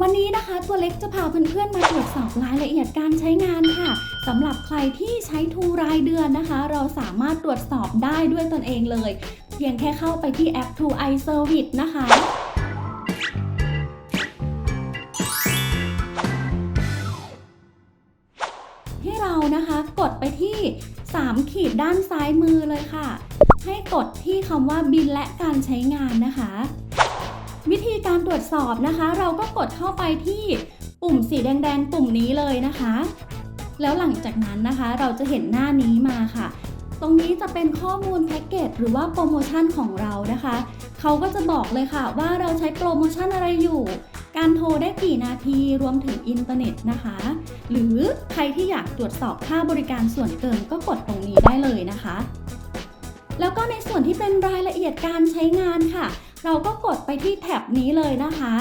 วันนี้นะคะตัวเล็กจะพาเพื่อนๆมาตรวจสอบรายละเอียดการใช้งานค่ะสำหรับใครที่ใช้ทูรายเดือนนะคะ เราสามารถตรวจสอบได้ด้วยตนเองเลย เพียงแค่เข้าไปที่แอป True i Service นะคะให้เรานะคะกดไปที่ 3 ขีดด้านซ้ายมือเลยค่ะ ให้กดที่คำว่าบินและการใช้งานนะคะ วิธีการตรวจสอบนะคะ เราก็กดเข้าไปที่ปุ่มสีแดงๆปุ่มนี้เลยนะคะ แล้วหลังจากนั้นนะคะ เราจะเห็นหน้านี้มาค่ะ ตรงนี้จะเป็นข้อมูลแพ็กเกจหรือว่าโปรโมชั่นของเรานะคะ เขาก็จะบอกเลยค่ะว่าเราใช้โปรโมชั่นอะไรอยู่ การโทรได้กี่นาทีรวมถึงอินเทอร์เน็ตนะคะ หรือใครที่อยากตรวจสอบค่าบริการส่วนเกินก็กดตรงนี้ได้เลยนะคะ แล้วก็ในส่วนที่เป็นรายละเอียดการใช้งานค่ะ เราก็กดไปที่แท็บนี้เลยนะคะ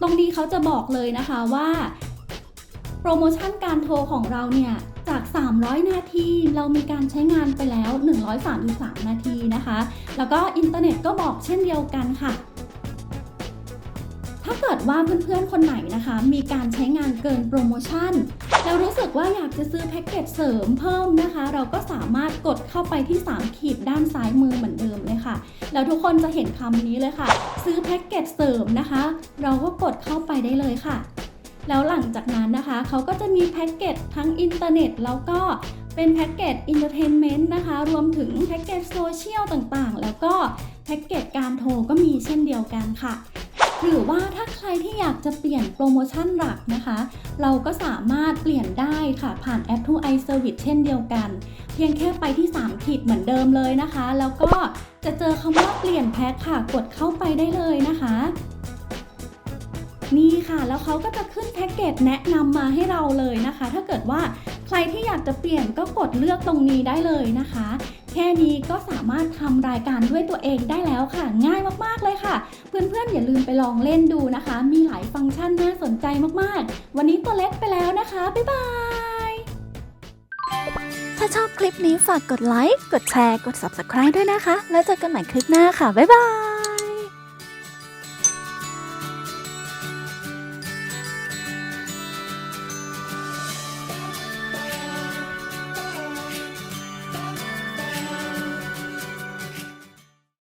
ตรงนี้เขาจะบอกเลยนะคะว่า โปรโมชั่นการโทรของเราเนี่ยจาก 300 นาที เรามีการใช้งานไปแล้ว 133 นาทีนะคะ แล้วก็อินเทอร์เน็ตก็บอกเช่นเดียวกันค่ะ ถ้าเกิดว่าเพื่อนๆ คนไหนนะคะ มีการใช้งานเกินโปรโมชั่น แล้วรู้สึกว่าอยากจะซื้อแพ็กเกจเสริมเพิ่มนะคะ เราก็สามารถกดเข้าไปที่ 3 ขีดด้านซ้ายมือเหมือนเดิมเลยค่ะ แล้วทุกคนจะเห็นคำนี้เลยค่ะ ซื้อแพ็กเกจเสริมนะคะ เราก็กดเข้าไปได้เลยค่ะ แล้วหลังจากนั้นนะคะ เขาก็จะมีแพ็กเกจทั้งอินเทอร์เน็ตแล้วก็เป็นแพ็กเกจอินเตอร์เทนเมนต์นะคะ รวมถึงแพ็กเกจโซเชียลต่างๆ แล้วก็แพ็กเกจการโทรก็มีเช่นเดียวกันค่ะ หรือว่าถ้าใครที่อยากจะเปลี่ยนโปรโมชั่นหลักนะคะ เราก็สามารถเปลี่ยนได้ค่ะผ่านแอป To i Service เช่นเดียวกัน เพียงแค่ไปที่ 3 ขีดเหมือนเดิมเลยนะคะ แล้วก็จะเจอคำว่าเปลี่ยนแพ็คค่ะ กดเข้าไปได้เลยนะคะนี่ค่ะ แล้วเขาก็จะขึ้นแพ็กเกจแนะนำมาให้เราเลยนะคะ ถ้าเกิดว่า ใครที่อยากจะเปลี่ยนก็กดเลือกตรงนี้ได้เลยนะคะ แค่นี้ก็สามารถทำรายการด้วยตัวเองได้แล้วค่ะ ง่ายมากๆเลยค่ะ เพื่อนๆอย่าลืมไปลองเล่นดูนะคะ มีหลายฟังก์ชันน่าสนใจมากๆ วันนี้ตัวเล็กไปแล้วนะคะ บ๊ายบายถ้าชอบคลิปนี้ฝากกดไลค์กดแชร์กด Subscribe ด้วยนะคะ แล้วเจอกันใหม่คลิปหน้าค่ะบ๊ายบาย